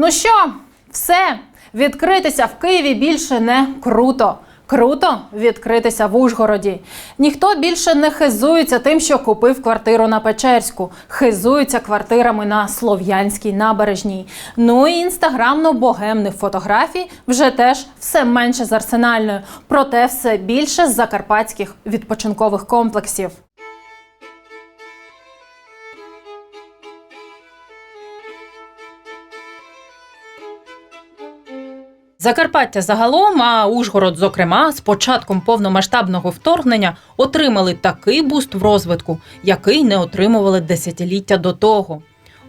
Ну що, все, відкритися в Києві більше не круто. Круто відкритися в Ужгороді. Ніхто більше не хизується тим, що купив квартиру на Печерську, хизуються квартирами на Слов'янській набережній. Ну і інстаграмно-богемних фотографій вже теж все менше з арсенальною, проте все більше з закарпатських відпочинкових комплексів. Закарпаття загалом, а Ужгород, зокрема, з початком повномасштабного вторгнення отримали такий буст в розвитку, який не отримували десятиліття до того.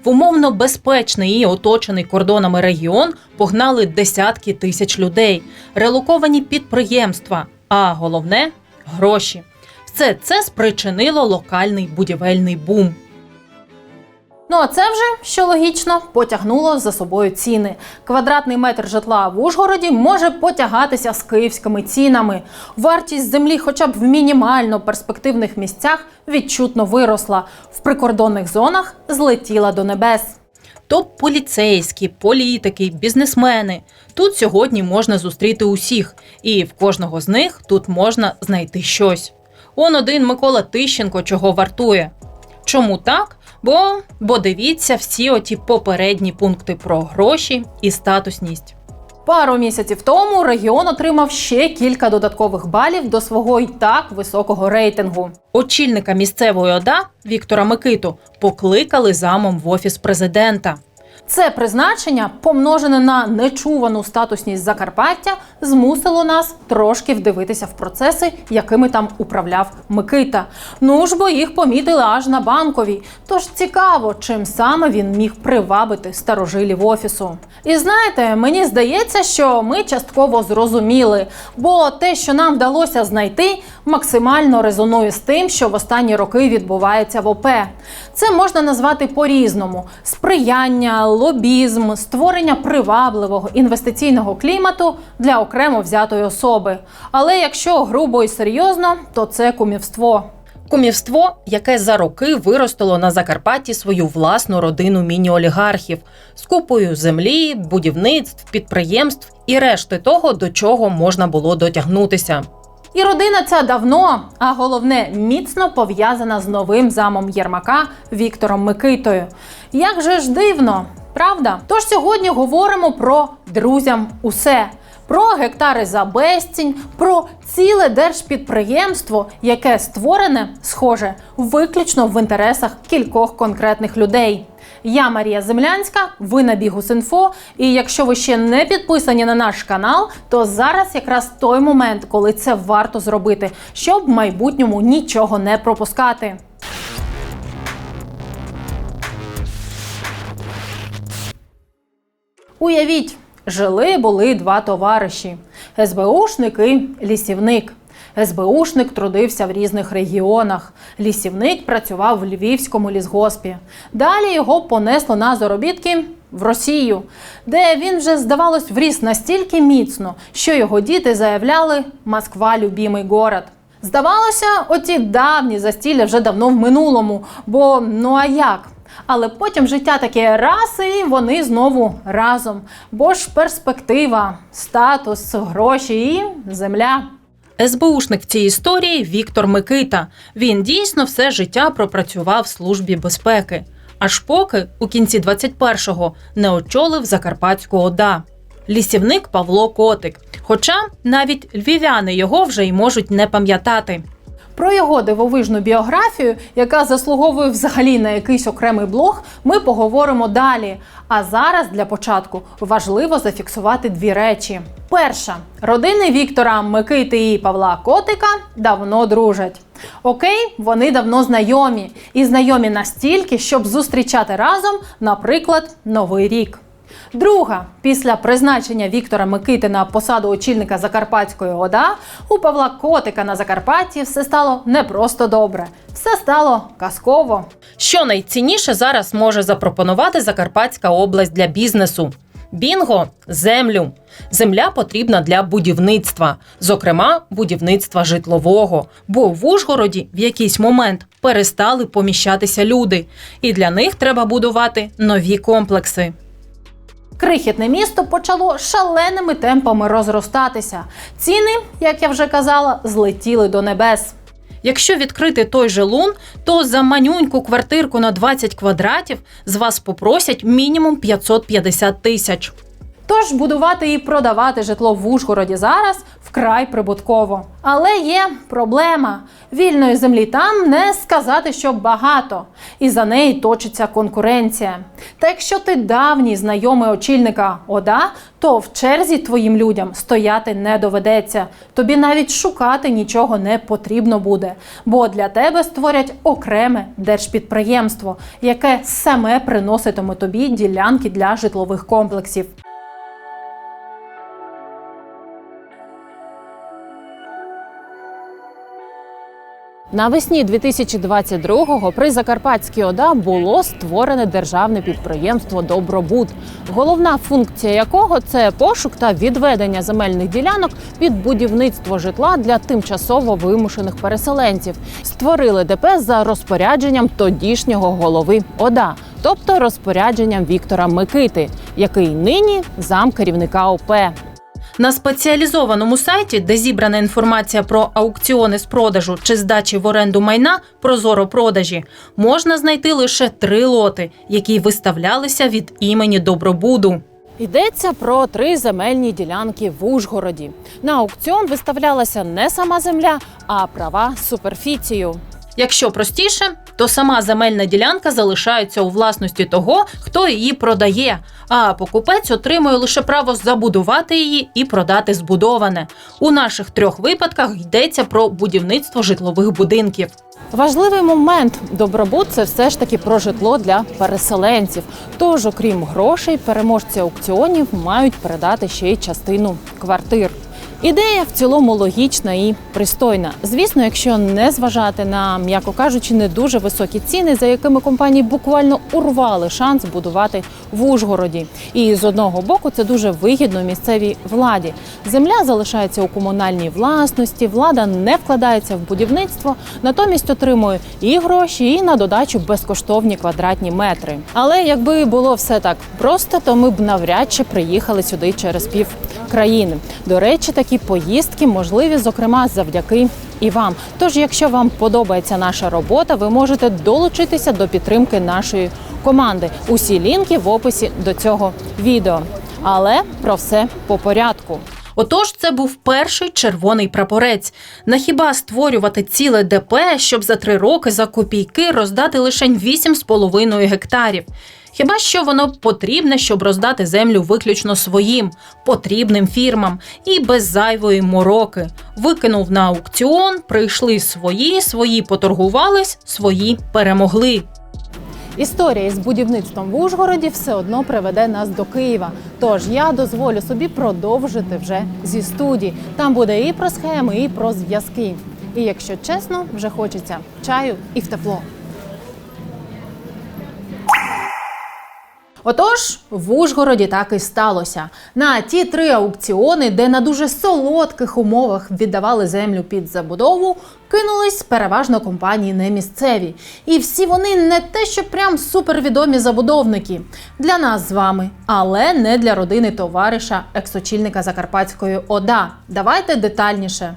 В умовно безпечний і оточений кордонами регіон погнали десятки тисяч людей, релоковані підприємства, а головне гроші. Все це спричинило локальний будівельний бум. Ну а це вже, що логічно, потягнуло за собою ціни. Квадратний метр житла в Ужгороді може потягатися з київськими цінами. Вартість землі, хоча б в мінімально перспективних місцях, відчутно виросла. В прикордонних зонах злетіла до небес. Топ поліцейські, політики, бізнесмени. Тут сьогодні можна зустріти усіх, і в кожного з них тут можна знайти щось. Он один Микола Тищенко чого вартує. Чому так? Бо, бо дивіться всі оті попередні пункти про гроші і статусність. Пару місяців тому регіон отримав ще кілька додаткових балів до свого й так високого рейтингу. Очільника місцевої ОДА Віктора Микиту покликали замом в офіс президента. Це призначення, помножене на нечувану статусність Закарпаття, змусило нас трошки вдивитися в процеси, якими там управляв Микита. Ну ж бо їх помітили аж на банковій. Тож цікаво, чим саме він міг привабити старожилів офісу. І знаєте, мені здається, що ми частково зрозуміли, бо те, що нам вдалося знайти, максимально резонує з тим, що в останні роки відбувається в ОП. Це можна назвати по-різному: сприяння, лобізм, створення привабливого інвестиційного клімату для окремо взятої особи. Але якщо грубо і серйозно, то це кумівство. Кумівство, яке за роки виростило на Закарпатті свою власну родину міні-олігархів з купою землі, будівництв, підприємств і решти того, до чого можна було дотягнутися. І родина ця давно, а головне, міцно пов'язана з новим замом Єрмака Віктором Микитою. Як же ж дивно, правда? Тож сьогодні говоримо про друзям усе. Про гектари за безцінь, про ціле держпідприємство, яке створене, схоже, виключно в інтересах кількох конкретних людей. Я Марія Землянська, ви на Бігус.Інфо. І якщо ви ще не підписані на наш канал, то зараз якраз той момент, коли це варто зробити, щоб в майбутньому нічого не пропускати. Уявіть, жили були два товариші: СБУшник і лісівник. СБУшник трудився в різних регіонах. Лісівник працював в львівському лісгоспі. Далі його понесло на заробітки в Росію, де він вже, здавалось, вріс настільки міцно, що його діти заявляли Москва любімий город. Здавалося, оті давні застілля вже давно в минулому, бо ну а як? Але потім життя таке раз, і вони знову разом. Бо ж перспектива, статус, гроші і земля. СБУшник в цій історії Віктор Микита. Він дійсно все життя пропрацював в службі безпеки, аж поки у кінці 21-го не очолив Закарпатську ОДА. Лісівник Павло Котик. Хоча навіть львів'яни його вже й можуть не пам'ятати. Про його дивовижну біографію, яка заслуговує взагалі на якийсь окремий блог, ми поговоримо далі. А зараз для початку важливо зафіксувати дві речі: перша родини Віктора Микити і Павла Котика давно дружать. Окей, вони давно знайомі, і знайомі настільки, щоб зустрічати разом, наприклад, Новий рік. Друга, після призначення Віктора Микити на посаду очільника Закарпатської ОДА, у Павла Котика на Закарпатті все стало не просто добре, все стало казково. Що найцінніше зараз може запропонувати Закарпатська область для бізнесу? Бінго землю. Земля потрібна для будівництва, зокрема будівництва житлового. Бо в Ужгороді в якийсь момент перестали поміщатися люди, і для них треба будувати нові комплекси. Крихітне місто почало шаленими темпами розростатися. Ціни, як я вже казала, злетіли до небес. Якщо відкрити той же лун, то за манюньку квартирку на 20 квадратів з вас попросять мінімум 550 тисяч. Тож будувати і продавати житло в Ужгороді зараз вкрай прибутково. Але є проблема: вільної землі там не сказати, що багато, і за неї точиться конкуренція. Та якщо ти давній знайомий очільника ОДА, то в черзі твоїм людям стояти не доведеться. Тобі навіть шукати нічого не потрібно буде, бо для тебе створять окреме держпідприємство, яке саме приноситиме тобі ділянки для житлових комплексів. Навесні 2022-го при Закарпатській ОДА було створене державне підприємство Добробут, головна функція якого це пошук та відведення земельних ділянок під будівництво житла для тимчасово вимушених переселенців. Створили ДП за розпорядженням тодішнього голови ОДА, тобто розпорядженням Віктора Микити, який нині зам керівника ОП. На спеціалізованому сайті, де зібрана інформація про аукціони з продажу чи здачі в оренду майна Прозоро продажі, можна знайти лише три лоти, які виставлялися від імені Добробуду. Йдеться про три земельні ділянки в Ужгороді. На аукціон виставлялася не сама земля, а права з суперфіцією. Якщо простіше, то сама земельна ділянка залишається у власності того, хто її продає, а покупець отримує лише право забудувати її і продати збудоване. У наших трьох випадках йдеться про будівництво житлових будинків. Важливий момент добробут це все ж таки про житло для переселенців. Тож, окрім грошей, переможці аукціонів мають передати ще й частину квартир. Ідея в цілому логічна і пристойна. Звісно, якщо не зважати на, м'яко кажучи, не дуже високі ціни, за якими компанії буквально урвали шанс будувати в Ужгороді. І з одного боку це дуже вигідно місцевій владі. Земля залишається у комунальній власності, влада не вкладається в будівництво, натомість отримує і гроші, і на додачу безкоштовні квадратні метри. Але якби було все так просто, то ми б навряд чи приїхали сюди через пів країни. До речі, такі поїздки можливі, зокрема, завдяки і вам. Тож, якщо вам подобається наша робота, ви можете долучитися до підтримки нашої команди. Усі лінки в описі до цього відео. Але про все по порядку. Отож, це був перший червоний прапорець. На хіба створювати ціле ДП, щоб за три роки за копійки роздати лише 8,5 гектарів. Хіба що воно потрібне, щоб роздати землю виключно своїм потрібним фірмам і без зайвої мороки. Викинув на аукціон, прийшли свої, свої поторгувались, свої перемогли. Історія із будівництвом в Ужгороді все одно приведе нас до Києва. Тож я дозволю собі продовжити вже зі студії. Там буде і про схеми, і про зв'язки. І якщо чесно, вже хочеться чаю і в тепло. Отож, в Ужгороді так і сталося. На ті три аукціони, де на дуже солодких умовах віддавали землю під забудову, кинулись переважно компанії не місцеві. І всі вони не те, що прям супервідомі забудовники для нас з вами, але не для родини товариша, ексочільника Закарпатської ОДА. Давайте детальніше.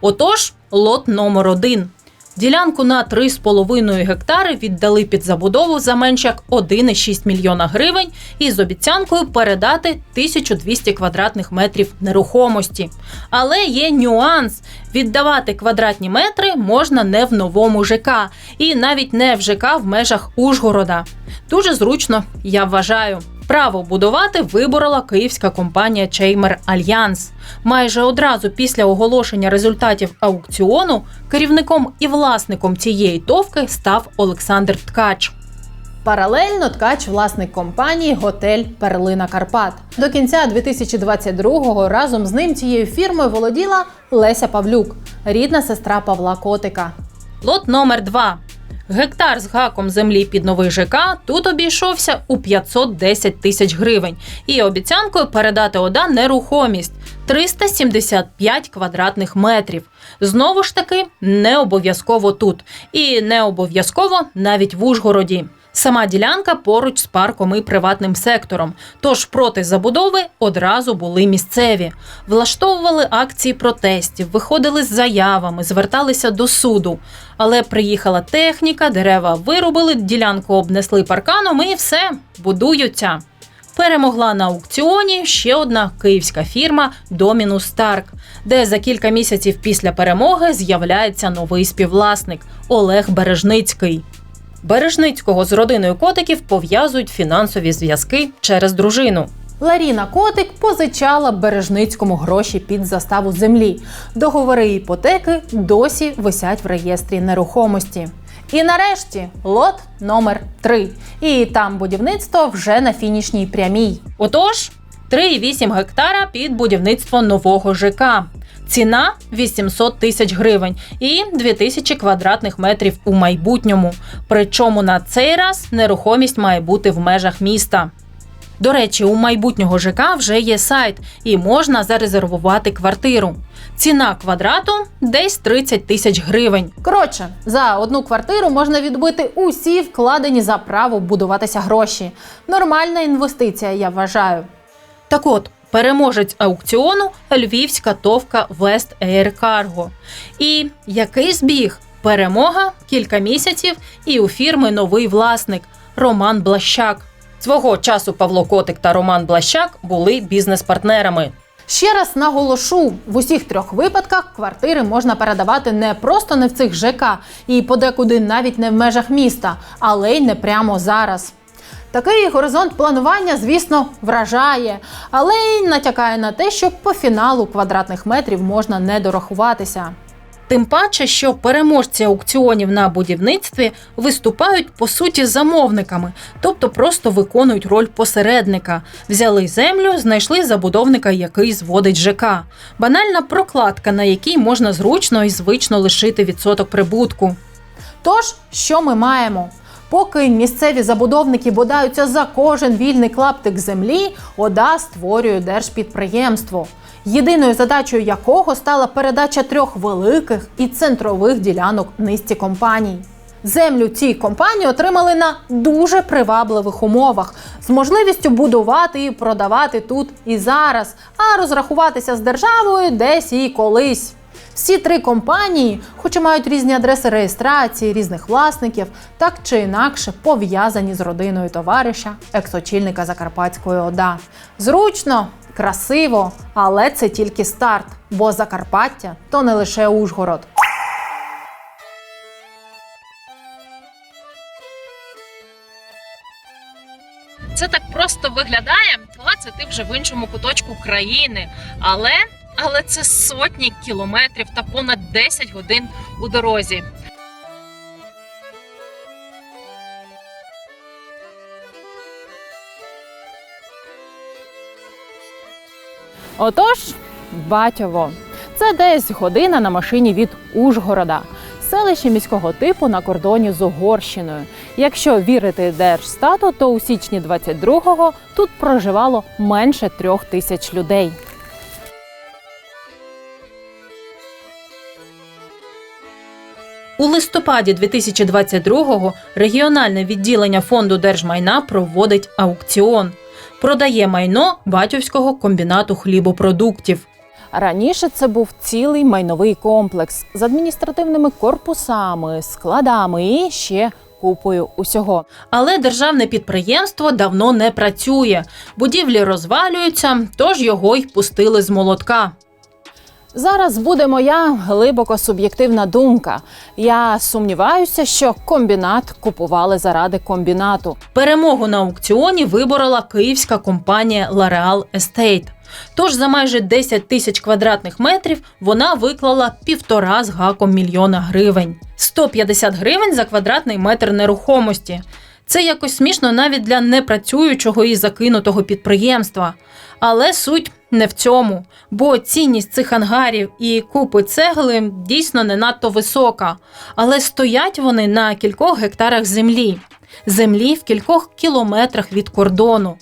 Отож, лот номер один. Ділянку на 3,5 гектари віддали під забудову за менш як 1,6 мільйона гривень і з обіцянкою передати 1200 квадратних метрів нерухомості. Але є нюанс: віддавати квадратні метри можна не в новому ЖК, і навіть не в ЖК в межах Ужгорода. Дуже зручно, я вважаю. Право будувати виборола київська компанія Чеймер Альянс. Майже одразу після оголошення результатів аукціону керівником і власником цієї товки став Олександр Ткач. Паралельно ткач власник компанії Готель Перлина Карпат. До кінця 2022-го разом з ним цією фірмою володіла Леся Павлюк, рідна сестра Павла Котика. Лот номер 2 Гектар з гаком землі під новий ЖК тут обійшовся у 510 тисяч гривень і обіцянкою передати ОДА нерухомість 375 квадратних метрів. Знову ж таки, не обов'язково тут, і не обов'язково навіть в Ужгороді. Сама ділянка поруч з парком і приватним сектором. Тож проти забудови одразу були місцеві, влаштовували акції протестів, виходили з заявами, зверталися до суду. Але приїхала техніка, дерева вирубили, ділянку обнесли парканом і все будуються. Перемогла на аукціоні ще одна київська фірма Домінус Старк, де за кілька місяців після перемоги з'являється новий співвласник Олег Бережницький. Бережницького з родиною котиків пов'язують фінансові зв'язки через дружину. Ларіна Котик позичала Бережницькому гроші під заставу землі. Договори іпотеки досі висять в реєстрі нерухомості. І нарешті лот номер 3 І там будівництво вже на фінішній прямій. Отож, 3,8 гектара під будівництво нового ЖК. Ціна 800 тисяч гривень і 2000 квадратних метрів у майбутньому. Причому на цей раз нерухомість має бути в межах міста. До речі, у майбутнього ЖК вже є сайт і можна зарезервувати квартиру. Ціна квадрату десь 30 тисяч гривень. Коротше, за одну квартиру можна відбити усі вкладені за право будуватися гроші. Нормальна інвестиція, я вважаю. Так от, переможець аукціону львівська товка West Air Cargo. І який збіг? Перемога кілька місяців, і у фірми новий власник Роман Блащак. Свого часу Павло Котик та Роман Блащак були бізнес-партнерами. Ще раз наголошу: в усіх трьох випадках квартири можна передавати не просто не в цих ЖК і подекуди навіть не в межах міста, але й не прямо зараз. Такий горизонт планування, звісно, вражає, але й натякає на те, що по фіналу квадратних метрів можна не дорахуватися. Тим паче, що переможці аукціонів на будівництві виступають по суті замовниками, тобто просто виконують роль посередника. Взяли землю, знайшли забудовника, який зводить ЖК. Банальна прокладка, на якій можна зручно і звично лишити відсоток прибутку. Тож, що ми маємо? Поки місцеві забудовники бодаються за кожен вільний клаптик землі, ОДА створює держпідприємство, єдиною задачею якого стала передача трьох великих і центрових ділянок низці компаній. Землю ці компанії отримали на дуже привабливих умовах з можливістю будувати і продавати тут і зараз, а розрахуватися з державою десь і колись. Всі три компанії, хоч і мають різні адреси реєстрації, різних власників, так чи інакше пов'язані з родиною товариша, екс-очільника Закарпатської ОДА. Зручно, красиво, але це тільки старт, бо Закарпаття то не лише Ужгород. Це так просто виглядає, коли це ти вже в іншому куточку країни. Але, але це сотні кілометрів та понад 10 годин у дорозі. Отож, Батьово. Це десь година на машині від Ужгорода. Селище міського типу на кордоні з Угорщиною. Якщо вірити Держстату, то у січні 22-го тут проживало менше трьох тисяч людей. У листопаді 2022-го регіональне відділення фонду держмайна проводить аукціон. Продає майно батьківського комбінату хлібопродуктів. Раніше це був цілий майновий комплекс з адміністративними корпусами, складами і ще купою усього. Але державне підприємство давно не працює. Будівлі розвалюються, тож його й пустили з молотка. Зараз буде моя глибоко суб'єктивна думка. Я сумніваюся, що комбінат купували заради комбінату. Перемогу на аукціоні виборола київська компанія L'Oreal Estate. Тож за майже 10 тисяч квадратних метрів вона виклала півтора з гаком мільйона гривень. 150 гривень за квадратний метр нерухомості. Це якось смішно навіть для непрацюючого і закинутого підприємства. Але суть не в цьому, бо цінність цих ангарів і купи цегли дійсно не надто висока, але стоять вони на кількох гектарах землі, землі в кількох кілометрах від кордону.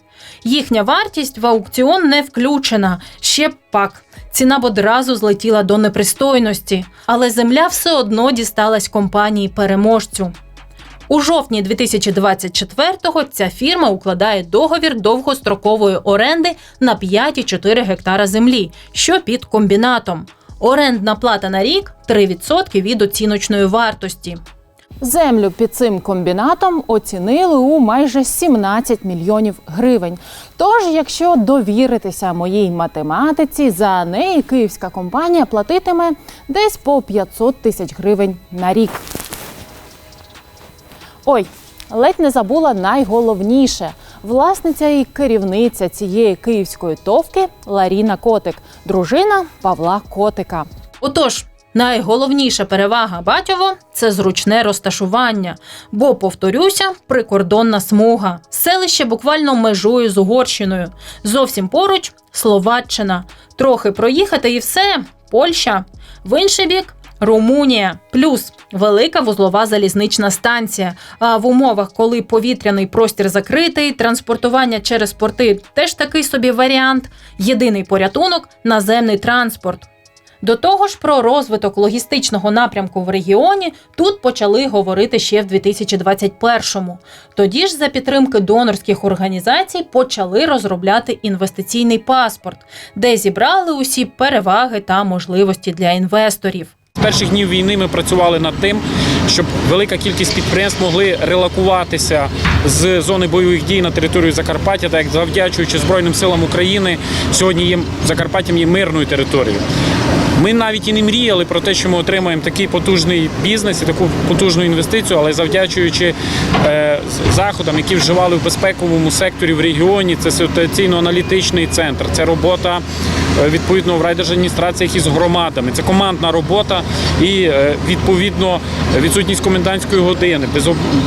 Їхня вартість в аукціон не включена. Ще б пак. Ціна б одразу злетіла до непристойності, але земля все одно дісталась компанії переможцю. У жовтні 2024-го ця фірма укладає договір довгострокової оренди на 5,4 гектара землі, що під комбінатом. Орендна плата на рік 3% від оціночної вартості. Землю під цим комбінатом оцінили у майже 17 мільйонів гривень. Тож, якщо довіритися моїй математиці, за неї київська компанія платитиме десь по 500 тисяч гривень на рік. Ой, ледь не забула найголовніше. Власниця і керівниця цієї київської товки Ларіна Котик, дружина Павла Котика. Отож, найголовніша перевага Батьово це зручне розташування. Бо, повторюся, прикордонна смуга. Селище буквально межує з Угорщиною. Зовсім поруч Словаччина. Трохи проїхати і все Польща. В інший бік Румунія. Плюс велика вузлова залізнична станція. А в умовах, коли повітряний простір закритий, транспортування через порти теж такий собі варіант. Єдиний порятунок наземний транспорт. До того ж, про розвиток логістичного напрямку в регіоні тут почали говорити ще в 2021-му. Тоді ж, за підтримки донорських організацій, почали розробляти інвестиційний паспорт, де зібрали усі переваги та можливості для інвесторів. Перших днів війни ми працювали над тим, щоб велика кількість підприємств могли релакуватися з зони бойових дій на територію Закарпаття, так як завдячуючи Збройним силам України, сьогодні є Закарпаттям є мирною територією. Ми навіть і не мріяли про те, що ми отримаємо такий потужний бізнес і таку потужну інвестицію, але завдячуючи е, заходам, які вживали в безпековому секторі в регіоні, це ситуаційно-аналітичний центр, це робота е, відповідно в райдержадміністраціях із громадами. Це командна робота і е, відповідно відсутність комендантської години.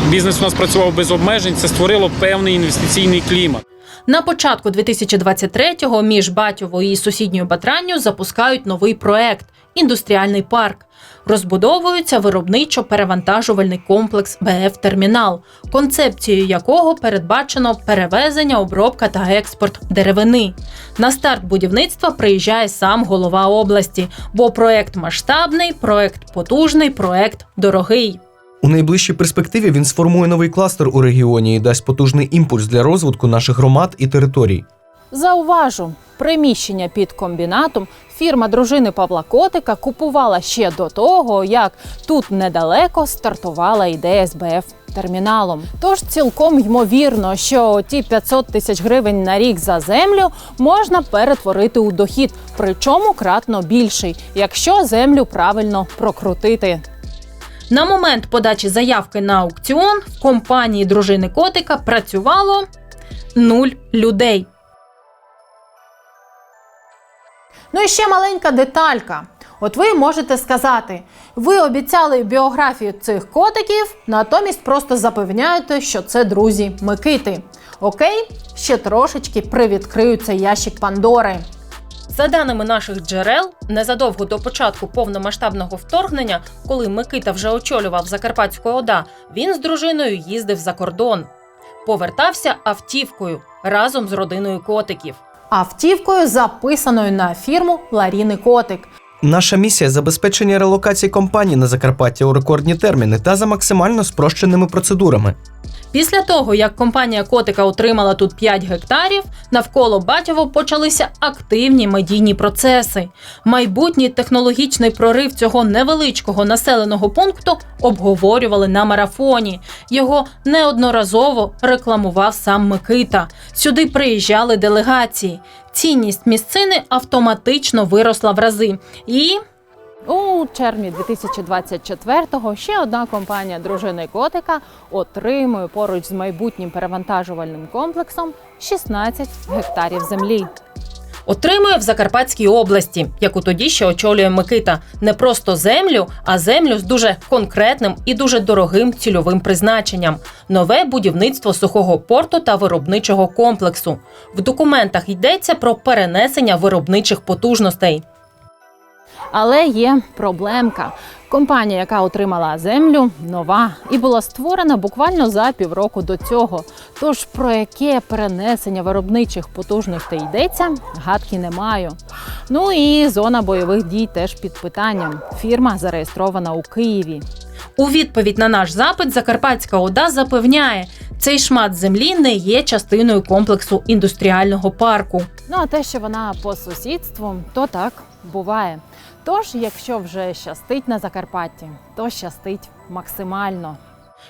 Бізнес у нас працював без обмежень. Це створило певний інвестиційний клімат. На початку 2023-го між Батьово і сусідньою Батранню запускають новий проект індустріальний парк. Розбудовується виробничо-перевантажувальний комплекс БФ Термінал, концепцією якого передбачено перевезення, обробка та експорт деревини. На старт будівництва приїжджає сам голова області, бо проект масштабний, проект потужний, проект дорогий. У найближчій перспективі він сформує новий кластер у регіоні і дасть потужний імпульс для розвитку наших громад і територій. Зауважу, приміщення під комбінатом фірма дружини Павла Котика купувала ще до того, як тут недалеко стартувала ідея з БФ терміналом. Тож цілком ймовірно, що ті 500 тисяч гривень на рік за землю можна перетворити у дохід, причому кратно більший, якщо землю правильно прокрутити. На момент подачі заявки на аукціон в компанії дружини котика працювало нуль людей. Ну і ще маленька деталька. От ви можете сказати, ви обіцяли біографію цих котиків, натомість просто запевняєте, що це друзі Микити. Окей, ще трошечки привідкрию цей ящик Пандори. За даними наших джерел, незадовго до початку повномасштабного вторгнення, коли Микита вже очолював Закарпатську ОДА, він з дружиною їздив за кордон. Повертався автівкою разом з родиною котиків. Автівкою, записаною на фірму Ларіни Котик. Наша місія забезпечення релокації компаній на Закарпаття у рекордні терміни та за максимально спрощеними процедурами. Після того, як компанія котика отримала тут 5 гектарів, навколо Батьово почалися активні медійні процеси. Майбутній технологічний прорив цього невеличкого населеного пункту обговорювали на марафоні. Його неодноразово рекламував сам Микита. Сюди приїжджали делегації. Цінність місцини автоматично виросла в рази. І У червні 2024-го ще одна компанія дружини котика отримує поруч з майбутнім перевантажувальним комплексом 16 гектарів землі. Отримує в Закарпатській області, яку тоді ще очолює Микита, не просто землю, а землю з дуже конкретним і дуже дорогим цільовим призначенням нове будівництво сухого порту та виробничого комплексу. В документах йдеться про перенесення виробничих потужностей. Але є проблемка. Компанія, яка отримала землю, нова і була створена буквально за півроку до цього. Тож про яке перенесення виробничих потужностей йдеться, гадки не маю. Ну і зона бойових дій теж під питанням. Фірма зареєстрована у Києві. У відповідь на наш запит Закарпатська ОДА запевняє, цей шмат землі не є частиною комплексу індустріального парку. Ну а те, що вона по сусідству, то так буває. Тож, якщо вже щастить на Закарпатті, то щастить максимально.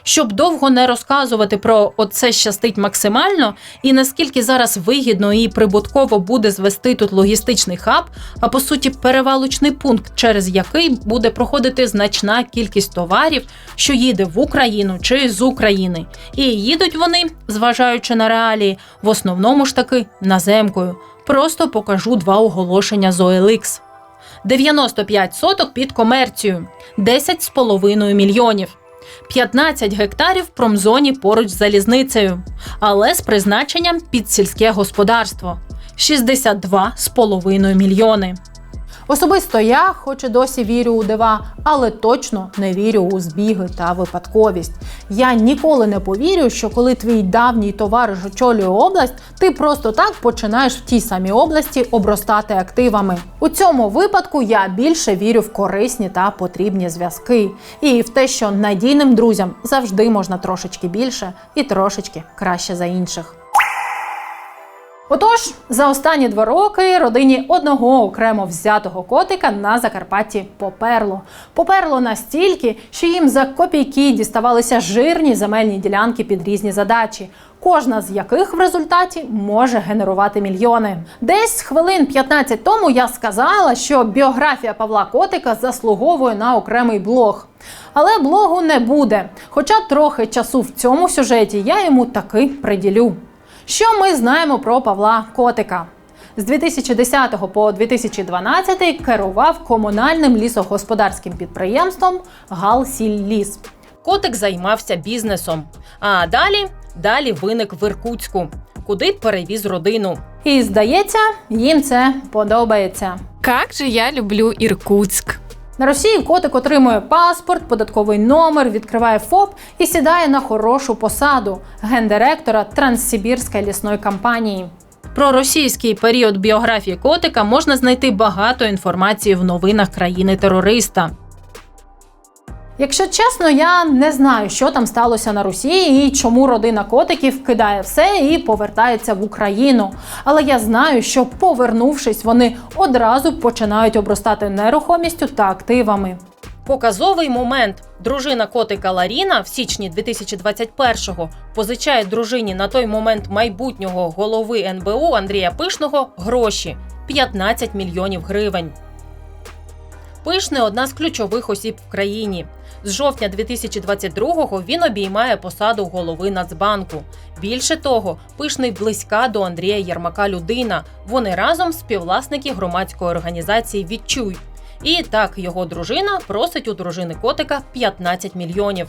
Щоб довго не розказувати про оце щастить максимально і наскільки зараз вигідно і прибутково буде звести тут логістичний хаб, а по суті перевалочний пункт, через який буде проходити значна кількість товарів, що їде в Україну чи з України. І їдуть вони, зважаючи на реалії, в основному ж таки наземкою. Просто покажу два оголошення з OLX. 95 соток під комерцію, 10,5 мільйонів. 15 гектарів в промзоні поруч з залізницею, але з призначенням під сільське господарство 62,5 мільйони. Особисто я, хоч і досі вірю у дива, але точно не вірю у збіги та випадковість. Я ніколи не повірю, що коли твій давній товариш очолює область, ти просто так починаєш в тій самій області обростати активами. У цьому випадку я більше вірю в корисні та потрібні зв'язки, і в те, що надійним друзям завжди можна трошечки більше і трошечки краще за інших. Отож, за останні два роки родині одного окремо взятого котика на Закарпатті поперло. Поперло настільки, що їм за копійки діставалися жирні земельні ділянки під різні задачі. Кожна з яких в результаті може генерувати мільйони. Десь хвилин 15 тому я сказала, що біографія Павла Котика заслуговує на окремий блог. Але блогу не буде. Хоча трохи часу в цьому сюжеті я йому таки приділю. Що ми знаємо про Павла Котика? З 2010 по 2012 керував комунальним лісогосподарським підприємством Галсілліс. Котик займався бізнесом. А далі далі виник в Іркутську, куди перевіз родину. І здається, їм це подобається. Как же я люблю Иркутск. На Росії котик отримує паспорт, податковий номер, відкриває ФОП і сідає на хорошу посаду гендиректора Транссибірської лісної компанії. Про російський період біографії котика можна знайти багато інформації в новинах країни терориста. Якщо чесно, я не знаю, що там сталося на Росії і чому родина котиків кидає все і повертається в Україну. Але я знаю, що повернувшись, вони одразу починають обростати нерухомістю та активами. Показовий момент. Дружина котика Ларіна в січні 2021-го позичає дружині на той момент майбутнього голови НБУ Андрія Пишного гроші 15 мільйонів гривень. Пишне одна з ключових осіб в країні. З жовтня 2022-го він обіймає посаду голови Нацбанку. Більше того, пишний близька до Андрія Єрмака людина. Вони разом співвласники громадської організації Відчуй. І так його дружина просить у дружини котика 15 мільйонів.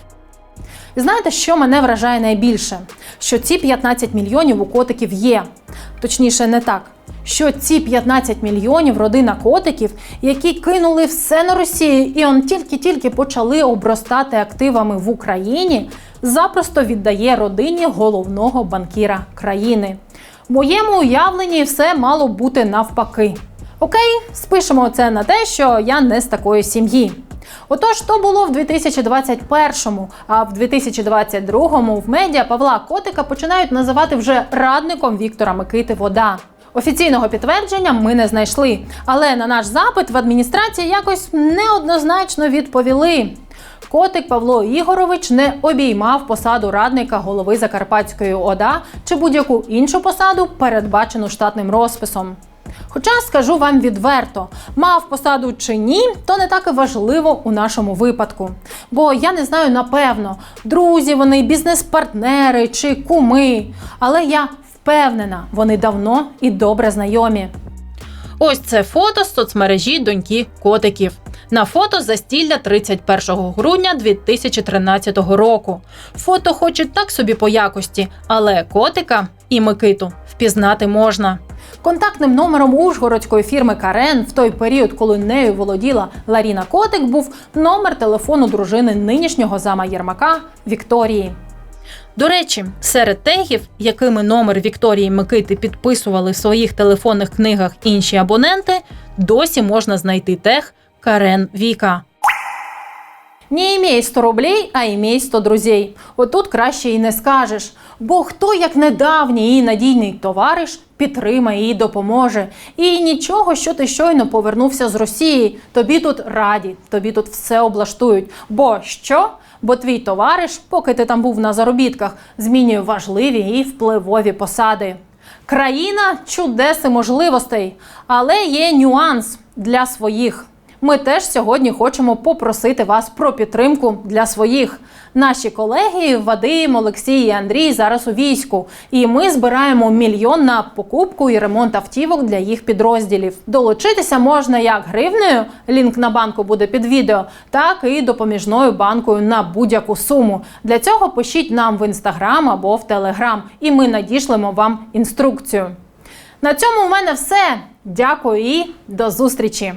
Знаєте, що мене вражає найбільше? Що ці 15 мільйонів у котиків є. Точніше, не так. Що ці 15 мільйонів родина котиків, які кинули все на Росію, і он тільки-тільки почали обростати активами в Україні, запросто віддає родині головного банкіра країни. В моєму уявленні все мало бути навпаки. Окей, спишемо це на те, що я не з такої сім'ї. Отож, то було в 2021-му, а в 2022-му в медіа Павла Котика починають називати вже радником Віктора Микити Вода. Офіційного підтвердження ми не знайшли, але на наш запит в адміністрації якось неоднозначно відповіли. Котик Павло Ігорович не обіймав посаду радника голови Закарпатської ОДА чи будь-яку іншу посаду, передбачену штатним розписом. Хоча скажу вам відверто, мав посаду чи ні, то не так і важливо у нашому випадку. Бо я не знаю напевно, друзі вони, бізнес-партнери чи куми. Але я впевнена, вони давно і добре знайомі. Ось це фото з соцмережі доньки котиків. На фото застілля 31 грудня 2013 року. Фото хоч і так собі по якості, але котика і Микиту впізнати можна. Контактним номером ужгородської фірми Карен в той період, коли нею володіла Ларіна Котик, був номер телефону дружини нинішнього зама Єрмака Вікторії. До речі, серед тегів, якими номер Вікторії Микити підписували в своїх телефонних книгах інші абоненти, досі можна знайти тег Карен Віка. Не імей 100 рублей, а імей 100 друзей. Отут краще і не скажеш. Бо хто, як недавній і надійний товариш, підтримає і допоможе. І нічого, що ти щойно повернувся з Росії. Тобі тут раді, тобі тут все облаштують. Бо що? Бо твій товариш, поки ти там був на заробітках, змінює важливі і впливові посади. Країна чудес і можливостей, але є нюанс для своїх. Ми теж сьогодні хочемо попросити вас про підтримку для своїх. Наші колеги Вадим, Олексій і Андрій зараз у війську, і ми збираємо мільйон на покупку і ремонт автівок для їх підрозділів. Долучитися можна як гривнею, лінк на банку буде під відео, так і допоміжною банкою на будь-яку суму. Для цього пишіть нам в інстаграм або в телеграм, і ми надішлемо вам інструкцію. На цьому у мене все. Дякую і до зустрічі!